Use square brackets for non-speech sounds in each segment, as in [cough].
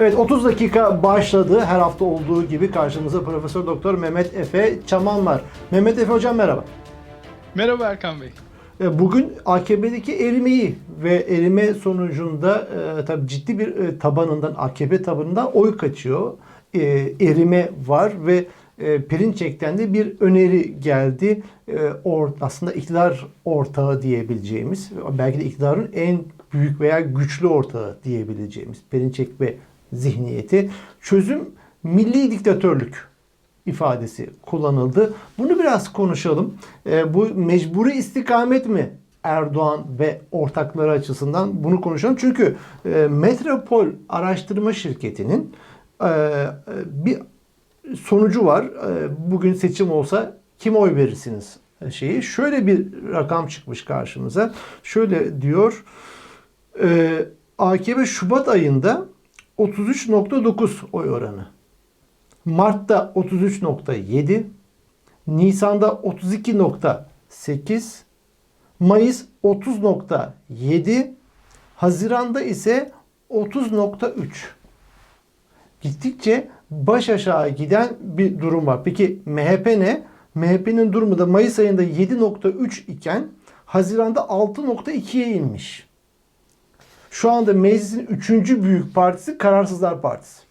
Evet 30 dakika başladı. Her hafta olduğu gibi karşımızda Profesör Doktor Mehmet Efe Çaman var. Mehmet Efe hocam merhaba. Merhaba Erkan Bey. E, Bugün AKP'deki erimeyi ve erime sonucunda e, tabii ciddi bir e, tabanından AKP tabanından oy kaçıyor. E, erime var ve e, Perinçek'ten de bir öneri geldi. E, or, aslında iktidar ortağı diyebileceğimiz, belki de iktidarın en büyük veya güçlü ortağı diyebileceğimiz Perinçek ve zihniyeti. Çözüm milli diktatörlük ifadesi kullanıldı. Bunu biraz konuşalım. E, bu mecburi istikamet mi Erdoğan ve ortakları açısından bunu konuşalım. Çünkü e, Metropol Araştırma Şirketi'nin e, bir sonucu var. E, bugün seçim olsa kim oy verirsiniz şeyi. Şöyle bir rakam çıkmış karşımıza. Şöyle diyor. E, AKP Şubat ayında 33.9 oy oranı. Mart'ta 33.7, Nisan'da 32.8, Mayıs 30.7, Haziran'da ise 30.3. Gittikçe baş aşağı giden bir durum var. Peki MHP ne? MHP'nin durumu da Mayıs ayında 7.3 iken Haziran'da 6.2'ye inmiş. Şu anda meclisin üçüncü büyük partisi Kararsızlar Partisi.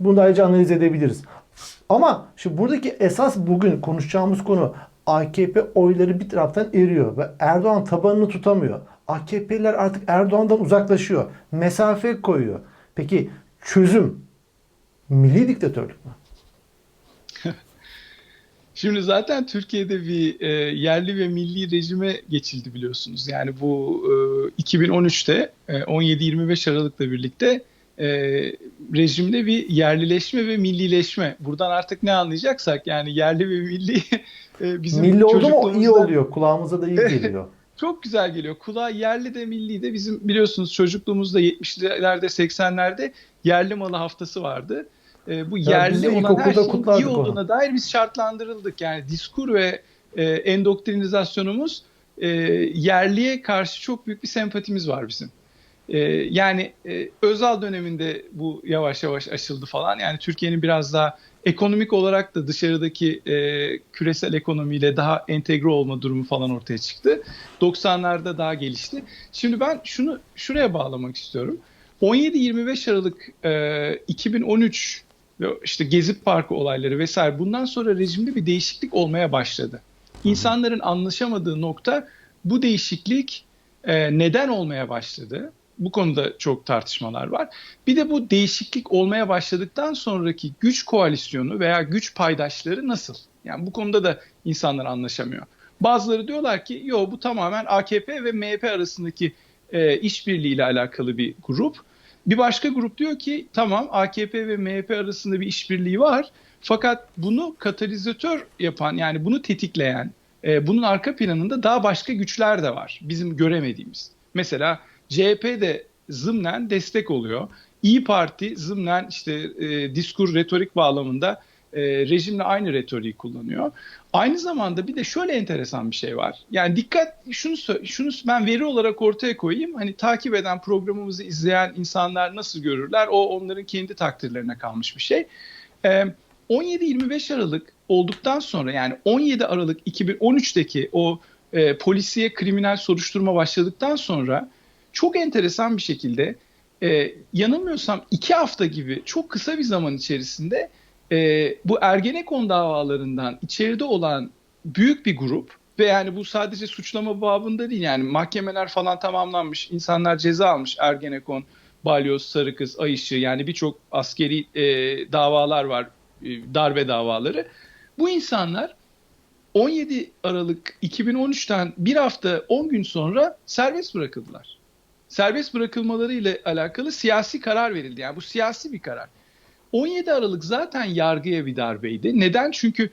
Bunu da ayrıca analiz edebiliriz. Ama şimdi buradaki esas bugün konuşacağımız konu AKP oyları bir taraftan eriyor ve Erdoğan tabanını tutamıyor. AKP'liler artık Erdoğan'dan uzaklaşıyor. Mesafe koyuyor. Peki çözüm milli diktatörlük mü? Şimdi zaten Türkiye'de bir e, yerli ve milli rejime geçildi biliyorsunuz. Yani bu e, 2013'te e, 17-25 Aralık'la birlikte e, rejimde bir yerlileşme ve millileşme. Buradan artık ne anlayacaksak yani yerli ve milli e, bizim milli oldu mu çocukluğumuzda- iyi oluyor. Kulağımıza da iyi [laughs] geliyor. Çok güzel geliyor. Kulağa yerli de milli de bizim biliyorsunuz çocukluğumuzda 70'lerde 80'lerde yerli malı haftası vardı. Ee, bu Ya yerli de olan her şeyin iyi onu. olduğuna dair biz şartlandırıldık. Yani diskur ve e, endoktrinizasyonumuz e, yerliye karşı çok büyük bir sempatimiz var bizim. E, yani e, Özal döneminde bu yavaş yavaş aşıldı falan. Yani Türkiye'nin biraz daha ekonomik olarak da dışarıdaki e, küresel ekonomiyle daha entegre olma durumu falan ortaya çıktı. 90'larda daha gelişti. Şimdi ben şunu şuraya bağlamak istiyorum. 17-25 Aralık e, 2013 ve işte Gezi Parkı olayları vesaire bundan sonra rejimde bir değişiklik olmaya başladı. İnsanların anlaşamadığı nokta bu değişiklik e, neden olmaya başladı? Bu konuda çok tartışmalar var. Bir de bu değişiklik olmaya başladıktan sonraki güç koalisyonu veya güç paydaşları nasıl? Yani bu konuda da insanlar anlaşamıyor. Bazıları diyorlar ki yo bu tamamen AKP ve MHP arasındaki e, işbirliği ile alakalı bir grup. Bir başka grup diyor ki tamam AKP ve MHP arasında bir işbirliği var. Fakat bunu katalizatör yapan yani bunu tetikleyen e, bunun arka planında daha başka güçler de var. Bizim göremediğimiz. Mesela CHP de zımnen destek oluyor. İyi Parti zımnen işte e, diskur retorik bağlamında e, rejimle aynı retoriği kullanıyor. Aynı zamanda bir de şöyle enteresan bir şey var. Yani dikkat şunu şunu ben veri olarak ortaya koyayım. Hani takip eden programımızı izleyen insanlar nasıl görürler? O onların kendi takdirlerine kalmış bir şey. Ee, 17-25 Aralık olduktan sonra yani 17 Aralık 2013'teki o e, polisiye kriminal soruşturma başladıktan sonra çok enteresan bir şekilde e, yanılmıyorsam iki hafta gibi çok kısa bir zaman içerisinde e, bu Ergenekon davalarından içeride olan büyük bir grup ve yani bu sadece suçlama babında değil yani mahkemeler falan tamamlanmış, insanlar ceza almış Ergenekon, Balyoz, Sarıkız, Ayışı yani birçok askeri e, davalar var, e, darbe davaları. Bu insanlar 17 Aralık 2013'ten bir hafta 10 gün sonra serbest bırakıldılar. Serbest bırakılmaları ile alakalı siyasi karar verildi. Yani bu siyasi bir karar. 17 Aralık zaten yargıya bir darbeydi. Neden? Çünkü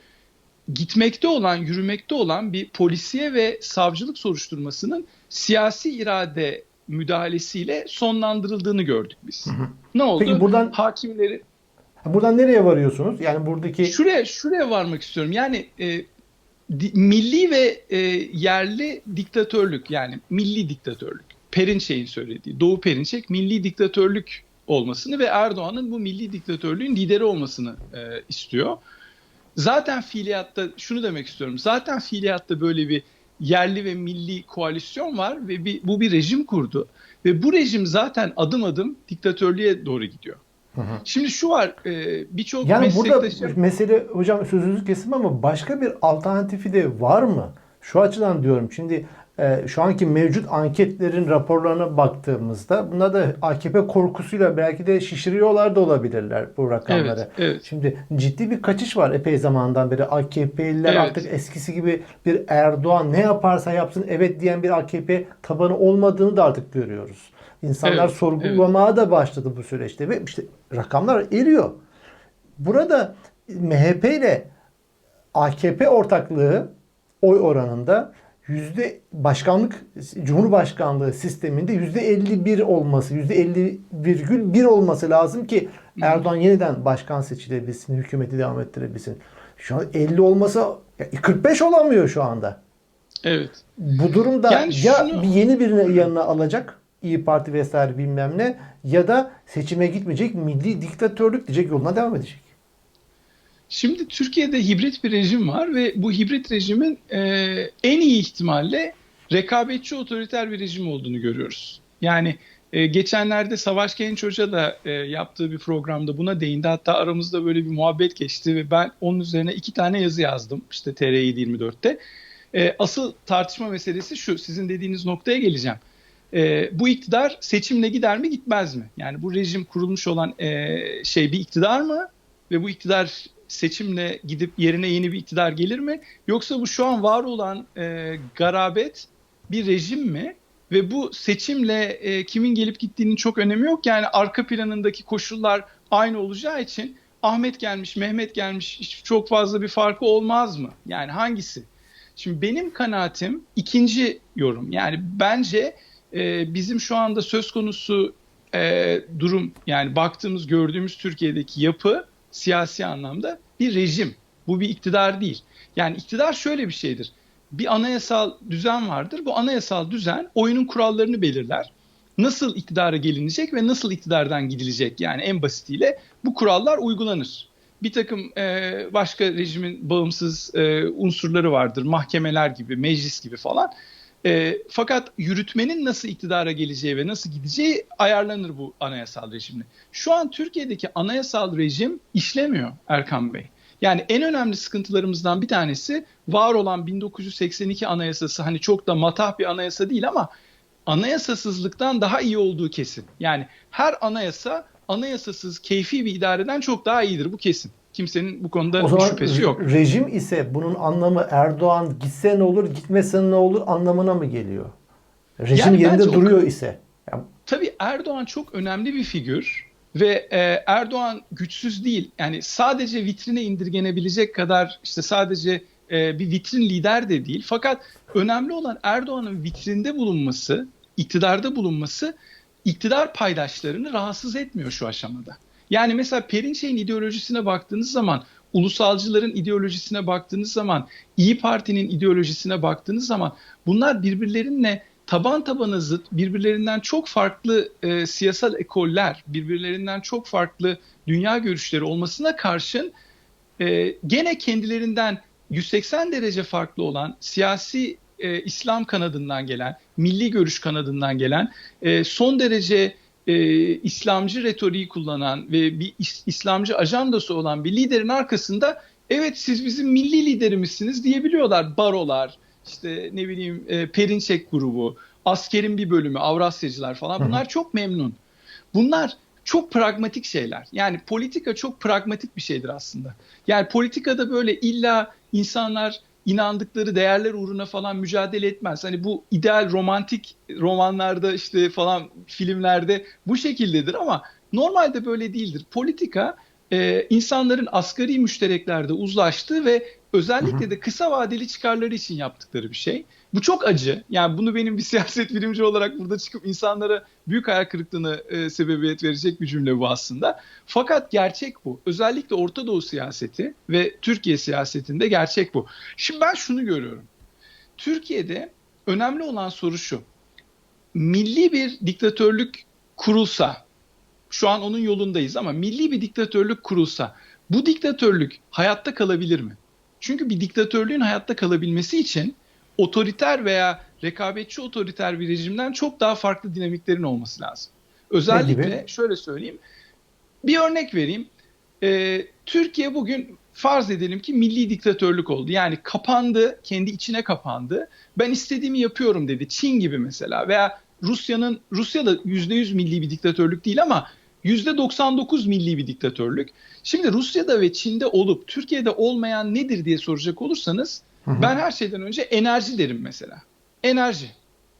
gitmekte olan, yürümekte olan bir polisiye ve savcılık soruşturmasının siyasi irade müdahalesiyle sonlandırıldığını gördük biz. Ne oldu? Peki buradan- hakimleri Buradan nereye varıyorsunuz? Yani buradaki şuraya şuraya varmak istiyorum. Yani e, di- milli ve e, yerli diktatörlük yani milli diktatörlük. Perinçek'in söylediği. Doğu Perinçek milli diktatörlük olmasını ve Erdoğan'ın bu milli diktatörlüğün lideri olmasını e, istiyor. Zaten fiiliyatta şunu demek istiyorum. Zaten fiiliyatta böyle bir yerli ve milli koalisyon var ve bir, bu bir rejim kurdu. Ve bu rejim zaten adım adım diktatörlüğe doğru gidiyor. Hı hı. Şimdi şu var e, birçok yani meslektaşım... burada mesele hocam sözünüzü kesim ama başka bir alternatifi de var mı? Şu açıdan diyorum şimdi şu anki mevcut anketlerin raporlarına baktığımızda buna da AKP korkusuyla belki de şişiriyorlar da olabilirler bu rakamları. Evet, evet. Şimdi ciddi bir kaçış var epey zamandan beri. AKP'liler evet. artık eskisi gibi bir Erdoğan ne yaparsa yapsın evet diyen bir AKP tabanı olmadığını da artık görüyoruz. İnsanlar evet, sorgulamaya evet. da başladı bu süreçte ve işte rakamlar eriyor. Burada MHP ile AKP ortaklığı oy oranında yüzde başkanlık Cumhurbaşkanlığı sisteminde yüzde 51 olması, yüzde 50 virgül 1 olması lazım ki Erdoğan yeniden başkan seçilebilsin, hükümeti devam ettirebilsin. Şu an 50 olmasa 45 olamıyor şu anda. Evet. Bu durumda yani ya şunu... yeni birini yanına alacak İyi Parti vesaire bilmem ne ya da seçime gitmeyecek milli diktatörlük diyecek yoluna devam edecek. Şimdi Türkiye'de hibrit bir rejim var ve bu hibrit rejimin e, en iyi ihtimalle rekabetçi otoriter bir rejim olduğunu görüyoruz. Yani e, geçenlerde Savaş Genç Hoca da e, yaptığı bir programda buna değindi. Hatta aramızda böyle bir muhabbet geçti ve ben onun üzerine iki tane yazı yazdım işte TR 24'te. E, asıl tartışma meselesi şu sizin dediğiniz noktaya geleceğim. E, bu iktidar seçimle gider mi gitmez mi? Yani bu rejim kurulmuş olan e, şey bir iktidar mı? Ve bu iktidar seçimle gidip yerine yeni bir iktidar gelir mi? Yoksa bu şu an var olan e, garabet bir rejim mi? Ve bu seçimle e, kimin gelip gittiğinin çok önemi yok. Yani arka planındaki koşullar aynı olacağı için Ahmet gelmiş, Mehmet gelmiş çok fazla bir farkı olmaz mı? Yani hangisi? Şimdi benim kanaatim ikinci yorum. Yani bence e, bizim şu anda söz konusu e, durum yani baktığımız gördüğümüz Türkiye'deki yapı siyasi anlamda bir rejim. Bu bir iktidar değil. Yani iktidar şöyle bir şeydir. Bir anayasal düzen vardır. Bu anayasal düzen oyunun kurallarını belirler. Nasıl iktidara gelinecek ve nasıl iktidardan gidilecek yani en basitiyle bu kurallar uygulanır. Bir takım e, başka rejimin bağımsız e, unsurları vardır. Mahkemeler gibi, meclis gibi falan. E, fakat yürütmenin nasıl iktidara geleceği ve nasıl gideceği ayarlanır bu anayasal rejimle. Şu an Türkiye'deki anayasal rejim işlemiyor Erkan Bey. Yani en önemli sıkıntılarımızdan bir tanesi var olan 1982 anayasası hani çok da matah bir anayasa değil ama anayasasızlıktan daha iyi olduğu kesin. Yani her anayasa anayasasız keyfi bir idareden çok daha iyidir bu kesin. Kimsenin bu konuda o zaman şüphesi yok. Rejim ise bunun anlamı Erdoğan gitse ne olur, gitmese ne olur anlamına mı geliyor? Rejim yani yerinde duruyor o, ise. Yani... Tabii Erdoğan çok önemli bir figür ve e, Erdoğan güçsüz değil. Yani sadece vitrine indirgenebilecek kadar işte sadece e, bir vitrin lider de değil. Fakat önemli olan Erdoğan'ın vitrinde bulunması, iktidarda bulunması iktidar paydaşlarını rahatsız etmiyor şu aşamada. Yani mesela Perinçek'in ideolojisine baktığınız zaman, ulusalcıların ideolojisine baktığınız zaman, İyi Parti'nin ideolojisine baktığınız zaman bunlar birbirlerinle taban tabana zıt, birbirlerinden çok farklı e, siyasal ekoller, birbirlerinden çok farklı dünya görüşleri olmasına karşın e, gene kendilerinden 180 derece farklı olan siyasi e, İslam kanadından gelen, milli görüş kanadından gelen, e, son derece e, İslamcı retoriği kullanan ve bir is, İslamcı ajandası olan bir liderin arkasında evet siz bizim milli liderimizsiniz diyebiliyorlar barolar, işte ne bileyim e, Perinçek grubu, askerin bir bölümü, Avrasyacılar falan bunlar çok memnun. Bunlar çok pragmatik şeyler. Yani politika çok pragmatik bir şeydir aslında. Yani politikada böyle illa insanlar inandıkları değerler uğruna falan mücadele etmez. Hani bu ideal romantik romanlarda işte falan filmlerde bu şekildedir ama normalde böyle değildir. Politika e, insanların asgari müştereklerde uzlaştığı ve özellikle de kısa vadeli çıkarları için yaptıkları bir şey. Bu çok acı. Yani bunu benim bir [laughs] siyaset bilimci olarak burada çıkıp insanlara büyük hayal kırıklığına e, sebebiyet verecek bir cümle bu aslında. Fakat gerçek bu. Özellikle Orta Doğu siyaseti ve Türkiye siyasetinde gerçek bu. Şimdi ben şunu görüyorum. Türkiye'de önemli olan soru şu. Milli bir diktatörlük kurulsa Şu an onun yolundayız ama milli bir diktatörlük kurulsa bu diktatörlük hayatta kalabilir mi? Çünkü bir diktatörlüğün hayatta kalabilmesi için otoriter veya rekabetçi otoriter bir rejimden çok daha farklı dinamiklerin olması lazım. Özellikle şöyle söyleyeyim. Bir örnek vereyim. Ee, Türkiye bugün farz edelim ki milli diktatörlük oldu. Yani kapandı, kendi içine kapandı. Ben istediğimi yapıyorum dedi. Çin gibi mesela veya Rusya'nın Rusya'da %100 milli bir diktatörlük değil ama %99 milli bir diktatörlük. Şimdi Rusya'da ve Çin'de olup Türkiye'de olmayan nedir diye soracak olursanız hı hı. ben her şeyden önce enerji derim mesela. Enerji.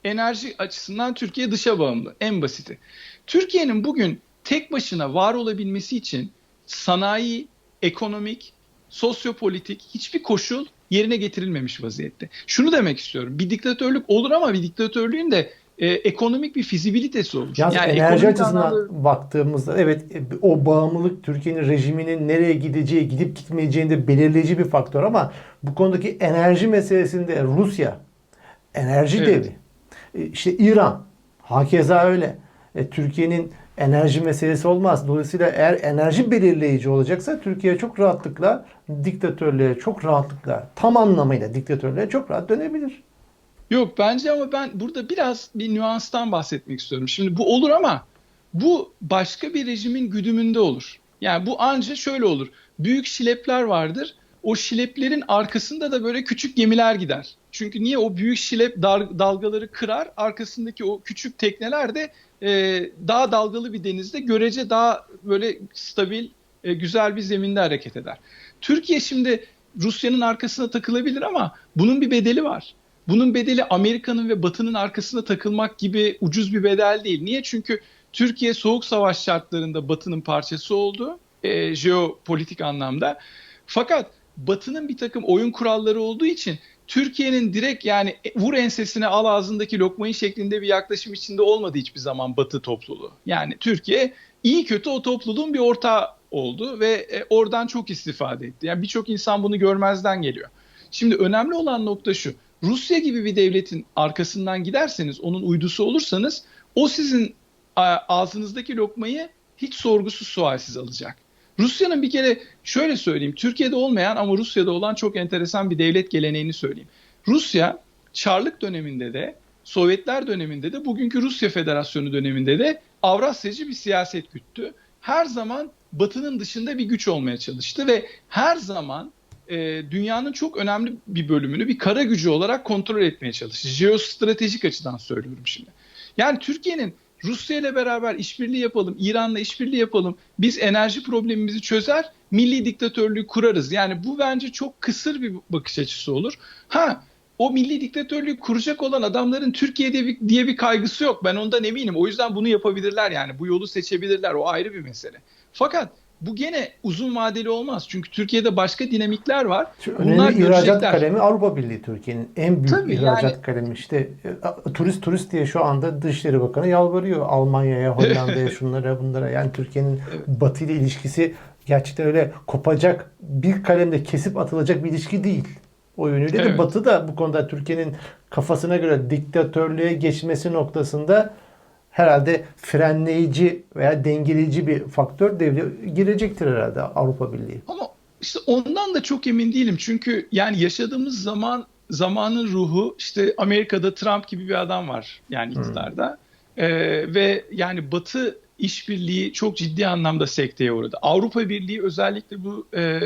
Enerji açısından Türkiye dışa bağımlı. En basiti. Türkiye'nin bugün tek başına var olabilmesi için sanayi, ekonomik, sosyopolitik hiçbir koşul yerine getirilmemiş vaziyette. Şunu demek istiyorum. Bir diktatörlük olur ama bir diktatörlüğün de e, ekonomik bir fizibilitesi olur. Yalnız yani enerji açısından anlamda... baktığımızda evet e, o bağımlılık Türkiye'nin rejiminin nereye gideceği, gidip gitmeyeceğinde belirleyici bir faktör ama bu konudaki enerji meselesinde Rusya enerji evet. devi. E, işte İran hakeza öyle. E, Türkiye'nin enerji meselesi olmaz. Dolayısıyla eğer enerji belirleyici olacaksa Türkiye çok rahatlıkla diktatörlüğe çok rahatlıkla tam anlamıyla diktatörlüğe çok rahat dönebilir. Yok bence ama ben burada biraz bir nüanstan bahsetmek istiyorum. Şimdi bu olur ama bu başka bir rejimin güdümünde olur. Yani bu anca şöyle olur. Büyük şilepler vardır. O şileplerin arkasında da böyle küçük gemiler gider. Çünkü niye o büyük şilep dalgaları kırar, arkasındaki o küçük tekneler de e, daha dalgalı bir denizde görece daha böyle stabil, e, güzel bir zeminde hareket eder. Türkiye şimdi Rusya'nın arkasına takılabilir ama bunun bir bedeli var. Bunun bedeli Amerika'nın ve Batı'nın arkasına takılmak gibi ucuz bir bedel değil. Niye? Çünkü Türkiye soğuk savaş şartlarında Batı'nın parçası oldu e, jeopolitik anlamda. Fakat Batı'nın bir takım oyun kuralları olduğu için Türkiye'nin direkt yani vur ensesine al ağzındaki lokmayı şeklinde bir yaklaşım içinde olmadı hiçbir zaman Batı topluluğu. Yani Türkiye iyi kötü o topluluğun bir ortağı oldu ve e, oradan çok istifade etti. Yani birçok insan bunu görmezden geliyor. Şimdi önemli olan nokta şu. Rusya gibi bir devletin arkasından giderseniz, onun uydusu olursanız o sizin ağzınızdaki lokmayı hiç sorgusuz sualsiz alacak. Rusya'nın bir kere şöyle söyleyeyim, Türkiye'de olmayan ama Rusya'da olan çok enteresan bir devlet geleneğini söyleyeyim. Rusya Çarlık döneminde de, Sovyetler döneminde de, bugünkü Rusya Federasyonu döneminde de Avrasyacı bir siyaset güttü. Her zaman Batı'nın dışında bir güç olmaya çalıştı ve her zaman e, dünyanın çok önemli bir bölümünü bir kara gücü olarak kontrol etmeye çalıştı. Jeostratejik açıdan söylüyorum şimdi. Yani Türkiye'nin Rusya ile beraber işbirliği yapalım, İran'la işbirliği yapalım. Biz enerji problemimizi çözer, milli diktatörlüğü kurarız. Yani bu bence çok kısır bir bakış açısı olur. Ha o milli diktatörlüğü kuracak olan adamların Türkiye'de bir, diye bir kaygısı yok. Ben ondan eminim. O yüzden bunu yapabilirler yani. Bu yolu seçebilirler. O ayrı bir mesele. Fakat bu gene uzun vadeli olmaz. Çünkü Türkiye'de başka dinamikler var. Bunlar Önemli ihracat kalemi Avrupa Birliği Türkiye'nin en büyük Tabii ihracat yani, kalemi. İşte e, turist turist diye şu anda Dışişleri Bakanı yalvarıyor Almanya'ya, [laughs] Hollanda'ya, şunlara bunlara. Yani Türkiye'nin evet. Batı ile ilişkisi gerçekten öyle kopacak, bir kalemde kesip atılacak bir ilişki değil. O yönüyle evet. de Batı da bu konuda Türkiye'nin kafasına göre diktatörlüğe geçmesi noktasında herhalde frenleyici veya dengeleyici bir faktör devre girecektir herhalde Avrupa Birliği. Ama işte ondan da çok emin değilim. Çünkü yani yaşadığımız zaman zamanın ruhu işte Amerika'da Trump gibi bir adam var yani hmm. iktidarda. Hmm. Ee, ve yani Batı işbirliği çok ciddi anlamda sekteye uğradı. Avrupa Birliği özellikle bu e,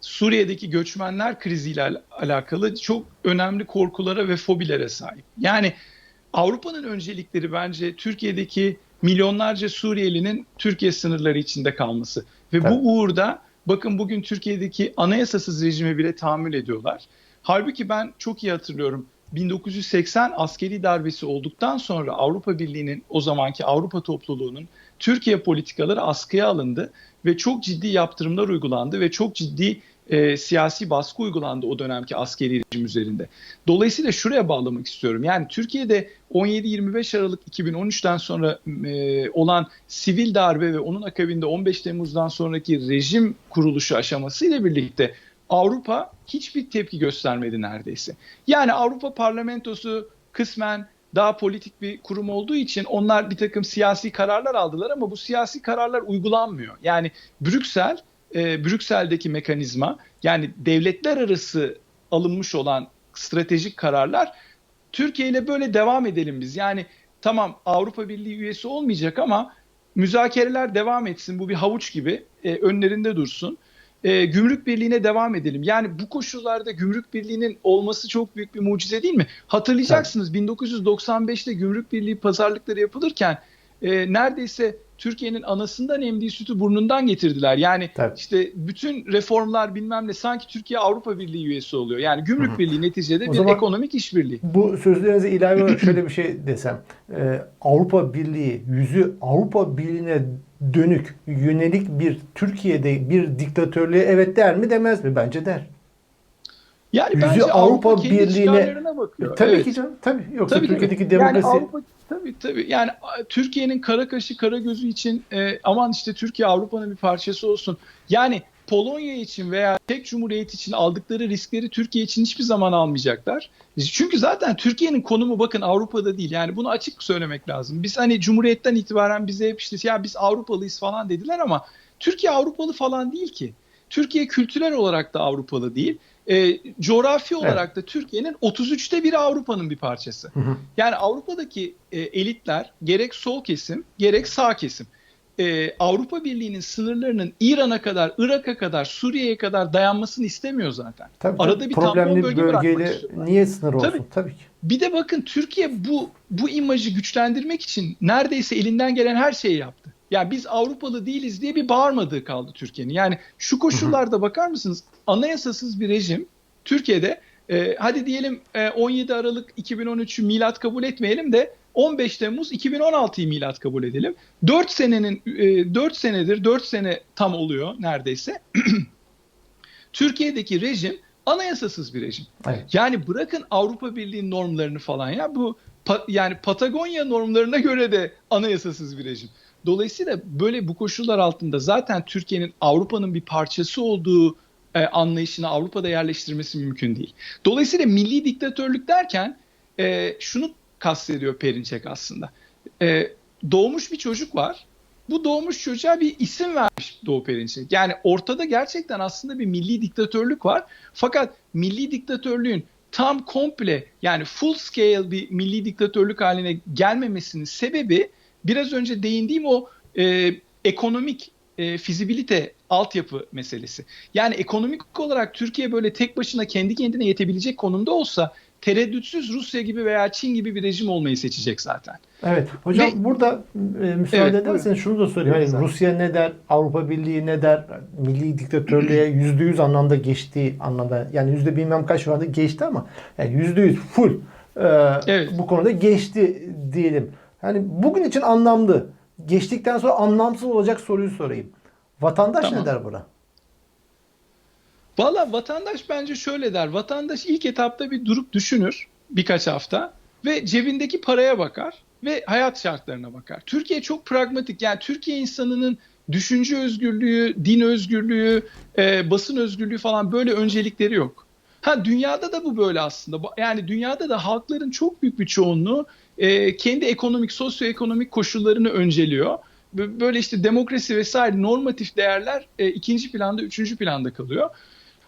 Suriye'deki göçmenler kriziyle alakalı çok önemli korkulara ve fobilere sahip. Yani Avrupa'nın öncelikleri bence Türkiye'deki milyonlarca Suriyelinin Türkiye sınırları içinde kalması. Ve Tabii. bu uğurda bakın bugün Türkiye'deki anayasasız rejime bile tahammül ediyorlar. Halbuki ben çok iyi hatırlıyorum. 1980 askeri darbesi olduktan sonra Avrupa Birliği'nin o zamanki Avrupa topluluğunun Türkiye politikaları askıya alındı ve çok ciddi yaptırımlar uygulandı ve çok ciddi e, siyasi baskı uygulandı o dönemki askeri rejim üzerinde. Dolayısıyla şuraya bağlamak istiyorum. Yani Türkiye'de 17-25 Aralık 2013'ten sonra e, olan sivil darbe ve onun akabinde 15 Temmuz'dan sonraki rejim kuruluşu aşamasıyla birlikte Avrupa hiçbir tepki göstermedi neredeyse. Yani Avrupa parlamentosu kısmen daha politik bir kurum olduğu için onlar bir takım siyasi kararlar aldılar ama bu siyasi kararlar uygulanmıyor. Yani Brüksel, e, Brüksel'deki mekanizma yani devletler arası alınmış olan stratejik kararlar Türkiye ile böyle devam edelim biz. Yani tamam Avrupa Birliği üyesi olmayacak ama müzakereler devam etsin. Bu bir havuç gibi e, önlerinde dursun. E, gümrük birliğine devam edelim. Yani bu koşullarda gümrük birliğinin olması çok büyük bir mucize değil mi? Hatırlayacaksınız evet. 1995'te gümrük birliği pazarlıkları yapılırken e, neredeyse Türkiye'nin anasından emdiği sütü burnundan getirdiler. Yani Tabii. işte bütün reformlar bilmem ne sanki Türkiye Avrupa Birliği üyesi oluyor. Yani gümrük Hı-hı. birliği neticede o bir ekonomik işbirliği. Bu sözlerinize ilave olarak şöyle bir şey desem. Ee, Avrupa Birliği yüzü Avrupa Birliği'ne dönük, yönelik bir Türkiye'de bir diktatörlüğe evet der mi demez mi? Bence der. Yani Yüzü bence Avrupa, Avrupa Birliği'ne bakıyor. Tabii evet. ki canım. Tabii. Yoksa tabii, Türkiye'deki tabii. demokrasi yani Avrupa Tabii tabii. Yani Türkiye'nin kara kaşı, kara gözü için e, aman işte Türkiye Avrupa'nın bir parçası olsun. Yani Polonya için veya Çek Cumhuriyeti için aldıkları riskleri Türkiye için hiçbir zaman almayacaklar. Çünkü zaten Türkiye'nin konumu bakın Avrupa'da değil. Yani bunu açık söylemek lazım. Biz hani Cumhuriyet'ten itibaren bize hep işte ya biz Avrupalıyız falan dediler ama Türkiye Avrupalı falan değil ki. Türkiye kültürel olarak da Avrupalı değil e, coğrafi olarak evet. da Türkiye'nin 33'te biri Avrupa'nın bir parçası. Hı hı. Yani Avrupa'daki e, elitler gerek sol kesim gerek sağ kesim e, Avrupa Birliği'nin sınırlarının İran'a kadar, Irak'a kadar, Suriye'ye kadar dayanmasını istemiyor zaten. Tabii, Arada bir problemli bölge bölgeyle niye sınır olsun? Tabii. Tabii ki. Bir de bakın Türkiye bu bu imajı güçlendirmek için neredeyse elinden gelen her şeyi yaptı. Yani biz Avrupalı değiliz diye bir bağırmadığı kaldı Türkiye'nin. Yani şu koşullarda bakar mısınız? Anayasasız bir rejim Türkiye'de e, hadi diyelim e, 17 Aralık 2013'ü milat kabul etmeyelim de 15 Temmuz 2016'yı milat kabul edelim. 4 senenin e, 4 senedir 4 sene tam oluyor neredeyse. [clears throat] Türkiye'deki rejim anayasasız bir rejim. Evet. Yani bırakın Avrupa Birliği normlarını falan ya bu pa, yani Patagonya normlarına göre de anayasasız bir rejim. Dolayısıyla böyle bu koşullar altında zaten Türkiye'nin Avrupa'nın bir parçası olduğu e, anlayışını Avrupa'da yerleştirmesi mümkün değil. Dolayısıyla milli diktatörlük derken e, şunu kastediyor Perinçek aslında. E, doğmuş bir çocuk var. Bu doğmuş çocuğa bir isim vermiş Doğu Perinçek. Yani ortada gerçekten aslında bir milli diktatörlük var. Fakat milli diktatörlüğün tam komple yani full scale bir milli diktatörlük haline gelmemesinin sebebi biraz önce değindiğim o e, ekonomik e, fizibilite altyapı meselesi. Yani ekonomik olarak Türkiye böyle tek başına kendi kendine yetebilecek konumda olsa tereddütsüz Rusya gibi veya Çin gibi bir rejim olmayı seçecek zaten. Evet. Hocam Ve, burada e, müsaade evet, ederseniz şunu da. Evet, yani Rusya ne der, Avrupa Birliği ne der, milli diktatörlüğe [clears throat] yüzde yüz anlamda geçtiği anlamda yani yüzde bilmem kaç vardı geçti ama yani yüzde yüz full e, evet. bu konuda geçti diyelim. Yani bugün için anlamlı. Geçtikten sonra anlamsız olacak soruyu sorayım. Vatandaş tamam. ne der buna? Valla vatandaş bence şöyle der. Vatandaş ilk etapta bir durup düşünür birkaç hafta ve cebindeki paraya bakar ve hayat şartlarına bakar. Türkiye çok pragmatik. Yani Türkiye insanının düşünce özgürlüğü, din özgürlüğü, e, basın özgürlüğü falan böyle öncelikleri yok. Ha dünyada da bu böyle aslında. Yani dünyada da halkların çok büyük bir çoğunluğu e, kendi ekonomik, sosyoekonomik koşullarını önceliyor. Böyle işte demokrasi vesaire normatif değerler e, ikinci planda, üçüncü planda kalıyor.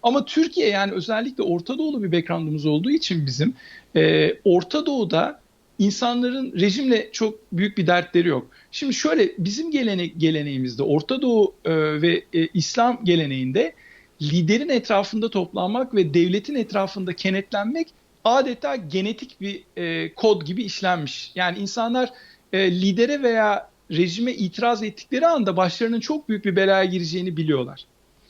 Ama Türkiye yani özellikle Orta Doğulu bir background'umuz olduğu için bizim e, Orta Doğu'da insanların rejimle çok büyük bir dertleri yok. Şimdi şöyle bizim gelene, geleneğimizde Orta Doğu e, ve e, İslam geleneğinde liderin etrafında toplanmak ve devletin etrafında kenetlenmek adeta genetik bir e, kod gibi işlenmiş. Yani insanlar e, lidere veya rejime itiraz ettikleri anda başlarının çok büyük bir belaya gireceğini biliyorlar.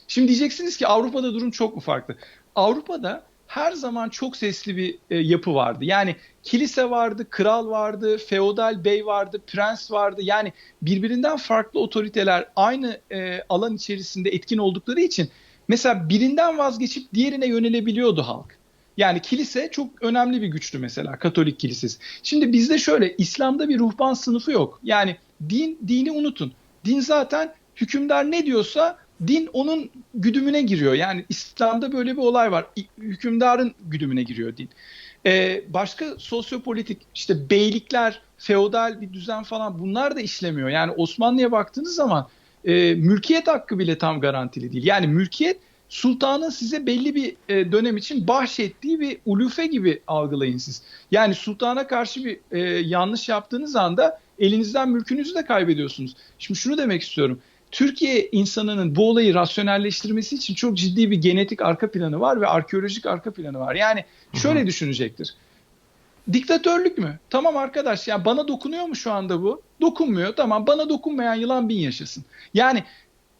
Şimdi diyeceksiniz ki Avrupa'da durum çok mu farklı? Avrupa'da her zaman çok sesli bir e, yapı vardı. Yani kilise vardı, kral vardı, feodal bey vardı, prens vardı. Yani birbirinden farklı otoriteler aynı e, alan içerisinde etkin oldukları için mesela birinden vazgeçip diğerine yönelebiliyordu halk. Yani kilise çok önemli bir güçlü mesela Katolik kilisesi. Şimdi bizde şöyle İslam'da bir ruhban sınıfı yok. Yani din dini unutun. Din zaten hükümdar ne diyorsa din onun güdümüne giriyor. Yani İslam'da böyle bir olay var. Hükümdarın güdümüne giriyor din. Ee, başka sosyopolitik işte beylikler, feodal bir düzen falan bunlar da işlemiyor. Yani Osmanlı'ya baktığınız zaman e, mülkiyet hakkı bile tam garantili değil. Yani mülkiyet sultanın size belli bir e, dönem için bahşettiği bir ulufe gibi algılayın siz. Yani sultana karşı bir e, yanlış yaptığınız anda elinizden mülkünüzü de kaybediyorsunuz. Şimdi şunu demek istiyorum. Türkiye insanının bu olayı rasyonelleştirmesi için çok ciddi bir genetik arka planı var ve arkeolojik arka planı var. Yani şöyle düşünecektir. Diktatörlük mü? Tamam arkadaş ya bana dokunuyor mu şu anda bu? Dokunmuyor. Tamam bana dokunmayan yılan bin yaşasın. Yani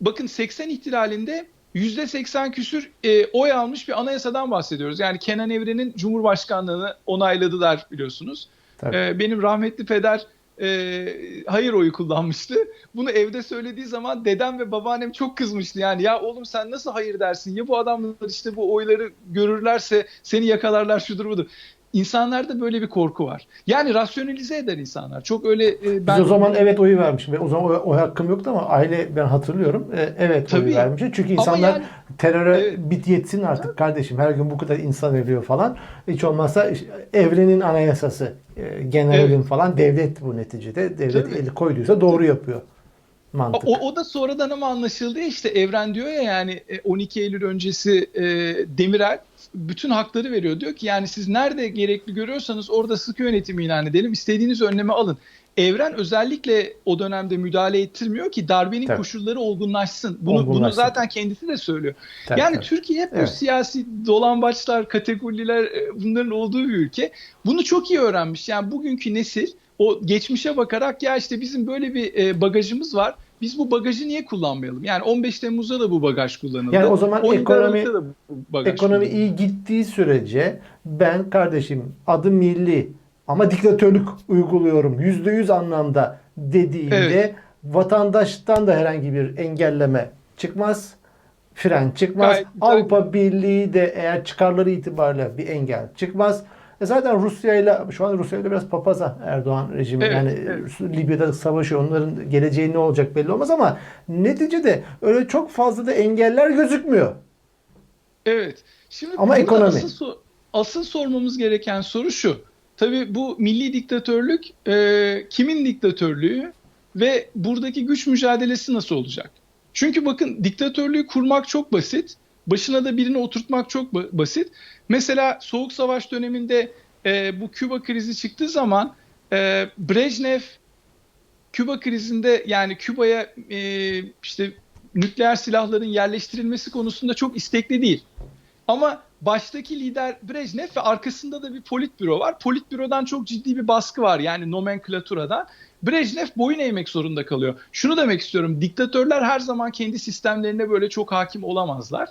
bakın 80 ihtilalinde %80 küsür e, oy almış bir anayasadan bahsediyoruz. Yani Kenan Evren'in Cumhurbaşkanlığını onayladılar biliyorsunuz. E, benim rahmetli peder e, hayır oyu kullanmıştı. Bunu evde söylediği zaman dedem ve babaannem çok kızmıştı. Yani ya oğlum sen nasıl hayır dersin? Ya bu adamlar işte bu oyları görürlerse seni yakalarlar şudur budur. İnsanlarda böyle bir korku var. Yani rasyonalize eder insanlar. Çok öyle e, ben... Biz o zaman evet oyu vermişim. O zaman o, o hakkım yoktu ama aile ben hatırlıyorum. E, evet Tabii. oyu vermişim. Çünkü insanlar yani, teröre evet. bit yetsin artık kardeşim. Her gün bu kadar insan ölüyor falan. Hiç olmazsa evrenin anayasası, e, generalin evet. falan devlet bu neticede. Devlet Tabii. eli koyduysa doğru yapıyor. Mantık. O, o da sonradan ama anlaşıldı işte Evren diyor ya yani 12 Eylül öncesi e, Demirel bütün hakları veriyor. Diyor ki yani siz nerede gerekli görüyorsanız orada sıkı yönetimi ilan edelim. İstediğiniz önlemi alın. Evren özellikle o dönemde müdahale ettirmiyor ki darbenin tabii. koşulları olgunlaşsın. Bunu, olgunlaşsın. bunu zaten kendisi de söylüyor. Tabii, yani tabii. Türkiye hep evet. bu siyasi dolambaçlar, kategoriler e, bunların olduğu bir ülke. Bunu çok iyi öğrenmiş. Yani bugünkü nesil o geçmişe bakarak ya işte bizim böyle bir e, bagajımız var biz bu bagajı niye kullanmayalım? Yani 15 Temmuz'da da bu bagaj kullanıldı. Yani o zaman ekonomi ekonomi iyi gittiği sürece ben kardeşim adı milli ama diktatörlük uyguluyorum yüzde yüz anlamda dediğinde evet. vatandaştan da herhangi bir engelleme çıkmaz. Fren çıkmaz. Gayet, Avrupa Birliği de eğer çıkarları itibariyle bir engel çıkmaz. E zaten Rusya ile şu an Rusya ile biraz papaza Erdoğan rejimi. Evet, yani evet. Libya'da savaşıyor. Onların geleceği ne olacak belli olmaz ama neticede öyle çok fazla da engeller gözükmüyor. Evet. Şimdi ama ekonomi. Asıl, asıl sormamız gereken soru şu. Tabii bu milli diktatörlük e, kimin diktatörlüğü ve buradaki güç mücadelesi nasıl olacak? Çünkü bakın diktatörlüğü kurmak çok basit. Başına da birini oturtmak çok basit. Mesela Soğuk Savaş döneminde e, bu Küba krizi çıktığı zaman e, Brejnev Küba krizinde yani Küba'ya e, işte nükleer silahların yerleştirilmesi konusunda çok istekli değil. Ama baştaki lider Brejnev ve arkasında da bir politbüro var. Politbürodan çok ciddi bir baskı var yani nomenklaturada. Brejnev boyun eğmek zorunda kalıyor. Şunu demek istiyorum. Diktatörler her zaman kendi sistemlerine böyle çok hakim olamazlar.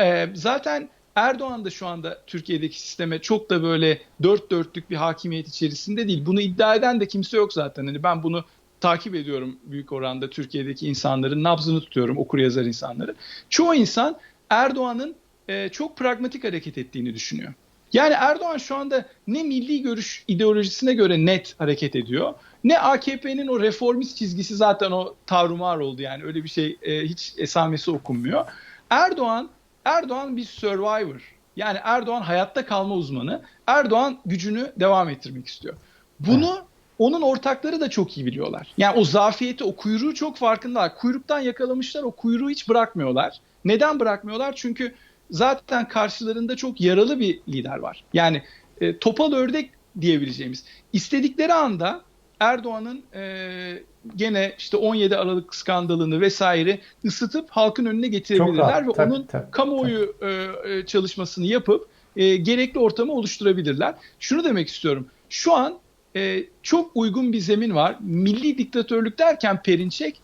Ee, zaten Erdoğan da şu anda Türkiye'deki sisteme çok da böyle dört dörtlük bir hakimiyet içerisinde değil. Bunu iddia eden de kimse yok zaten. Hani ben bunu takip ediyorum büyük oranda Türkiye'deki insanların nabzını tutuyorum okur yazar insanları. Çoğu insan Erdoğan'ın e, çok pragmatik hareket ettiğini düşünüyor. Yani Erdoğan şu anda ne milli görüş ideolojisine göre net hareket ediyor ne AKP'nin o reformist çizgisi zaten o tarumar oldu yani öyle bir şey e, hiç esamesi okunmuyor. Erdoğan Erdoğan bir survivor. Yani Erdoğan hayatta kalma uzmanı. Erdoğan gücünü devam ettirmek istiyor. Bunu evet. onun ortakları da çok iyi biliyorlar. Yani o zafiyeti, o kuyruğu çok farkındalar. Kuyruktan yakalamışlar, o kuyruğu hiç bırakmıyorlar. Neden bırakmıyorlar? Çünkü zaten karşılarında çok yaralı bir lider var. Yani e, topal ördek diyebileceğimiz. İstedikleri anda Erdoğan'ın e, gene işte 17 Aralık skandalını vesaire ısıtıp halkın önüne getirebilirler ve tabii, onun tabii, kamuoyu tabii. E, e, çalışmasını yapıp e, gerekli ortamı oluşturabilirler. Şunu demek istiyorum. Şu an e, çok uygun bir zemin var. Milli diktatörlük derken Perinçek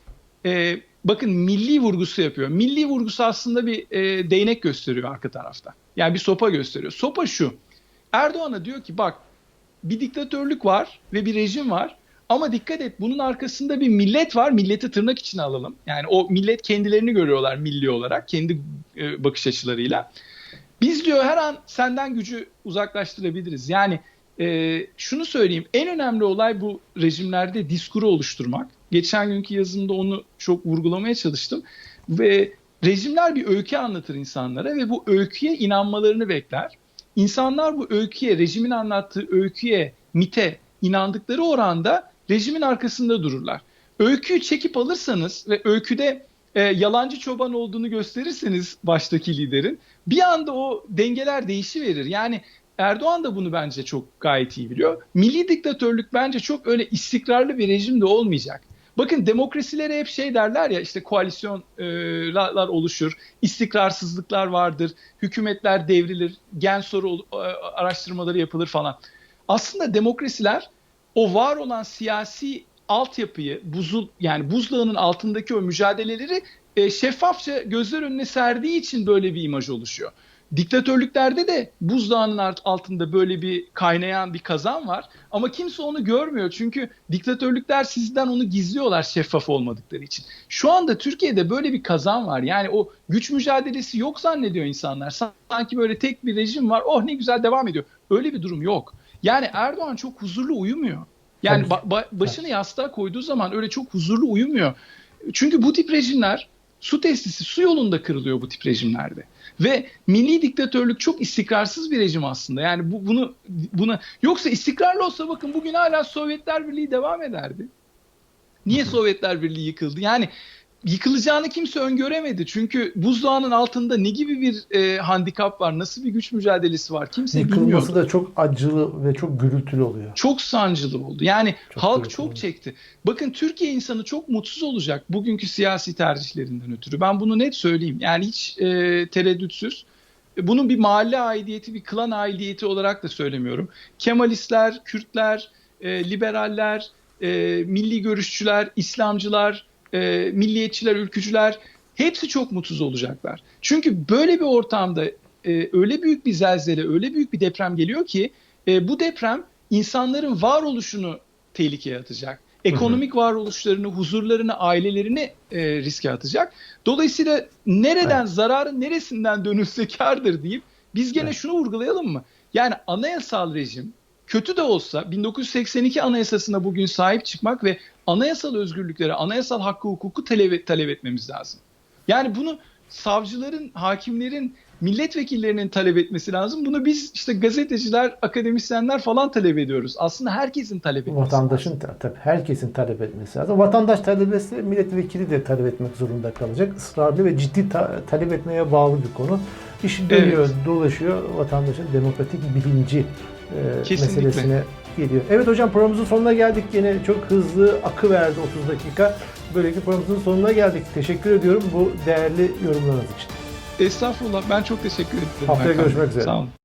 e, bakın milli vurgusu yapıyor. Milli vurgusu aslında bir e, değnek gösteriyor arka tarafta. Yani bir sopa gösteriyor. Sopa şu. Erdoğan'a diyor ki bak bir diktatörlük var ve bir rejim var ama dikkat et bunun arkasında bir millet var. Milleti tırnak içine alalım. Yani o millet kendilerini görüyorlar milli olarak. Kendi e, bakış açılarıyla. Biz diyor her an senden gücü uzaklaştırabiliriz. Yani e, şunu söyleyeyim. En önemli olay bu rejimlerde diskuru oluşturmak. Geçen günkü yazımda onu çok vurgulamaya çalıştım. Ve rejimler bir öykü anlatır insanlara ve bu öyküye inanmalarını bekler. insanlar bu öyküye, rejimin anlattığı öyküye, mite inandıkları oranda rejimin arkasında dururlar. Öyküyü çekip alırsanız ve öyküde e, yalancı çoban olduğunu gösterirseniz baştaki liderin bir anda o dengeler değişiverir. Yani Erdoğan da bunu bence çok gayet iyi biliyor. Milli diktatörlük bence çok öyle istikrarlı bir rejim de olmayacak. Bakın demokrasilere hep şey derler ya işte koalisyonlar oluşur, istikrarsızlıklar vardır, hükümetler devrilir, gen soru e, araştırmaları yapılır falan. Aslında demokrasiler o var olan siyasi altyapıyı, buzul yani buzdağının altındaki o mücadeleleri e, şeffafça gözler önüne serdiği için böyle bir imaj oluşuyor. Diktatörlüklerde de buzdağının altında böyle bir kaynayan bir kazan var ama kimse onu görmüyor çünkü diktatörlükler sizden onu gizliyorlar şeffaf olmadıkları için. Şu anda Türkiye'de böyle bir kazan var yani o güç mücadelesi yok zannediyor insanlar. Sanki böyle tek bir rejim var oh ne güzel devam ediyor. Öyle bir durum yok. Yani Erdoğan çok huzurlu uyumuyor. Yani ba- ba- başını yastığa koyduğu zaman öyle çok huzurlu uyumuyor. Çünkü bu tip rejimler su testisi su yolunda kırılıyor bu tip rejimlerde. Ve milli diktatörlük çok istikrarsız bir rejim aslında. Yani bu bunu buna yoksa istikrarlı olsa bakın bugün hala Sovyetler Birliği devam ederdi. Niye Sovyetler Birliği yıkıldı? Yani yıkılacağını kimse öngöremedi. Çünkü buzdağının altında ne gibi bir e, handikap var, nasıl bir güç mücadelesi var kimse Yıkılması bilmiyordu. da çok acılı ve çok gürültülü oluyor. Çok sancılı oldu. Yani Çok halk doğru, çok çekti. Bakın Türkiye insanı çok mutsuz olacak bugünkü siyasi tercihlerinden ötürü. Ben bunu net söyleyeyim. Yani hiç e, tereddütsüz. Bunun bir mahalle aidiyeti, bir klan aidiyeti olarak da söylemiyorum. Kemalistler, Kürtler, e, liberaller, e, milli görüşçüler, İslamcılar, e, milliyetçiler, ülkücüler hepsi çok mutsuz olacaklar. Çünkü böyle bir ortamda e, öyle büyük bir zelzele, öyle büyük bir deprem geliyor ki e, bu deprem insanların varoluşunu tehlikeye atacak. Ekonomik varoluşlarını, huzurlarını, ailelerini e, riske atacak. Dolayısıyla nereden, Evet. zararın neresinden dönülse kardır deyip biz gene Evet. şunu vurgulayalım mı? Yani anayasal rejim kötü de olsa 1982 anayasasına bugün sahip çıkmak ve anayasal özgürlüklere, anayasal hakkı hukuku talep, talep etmemiz lazım. Yani bunu savcıların, hakimlerin, milletvekillerinin talep etmesi lazım. Bunu biz işte gazeteciler, akademisyenler falan talep ediyoruz. Aslında herkesin talep etmesi Vatandaşın lazım. ta- tabii herkesin talep etmesi lazım. Vatandaş talep etse milletvekili de talep etmek zorunda kalacak. Israrlı ve ciddi ta- talep etmeye bağlı bir konu. İş dönüyor, dolaşıyor. Vatandaşın demokratik bilinci e, Kesinlikle. meselesine geliyor. Evet hocam programımızın sonuna geldik. Yine çok hızlı akı verdi 30 dakika. Böylece programımızın sonuna geldik. Teşekkür ediyorum bu değerli yorumlarınız için. Estağfurullah ben çok teşekkür ederim. Haftaya Erkan Bey. görüşmek üzere. Sağ olun.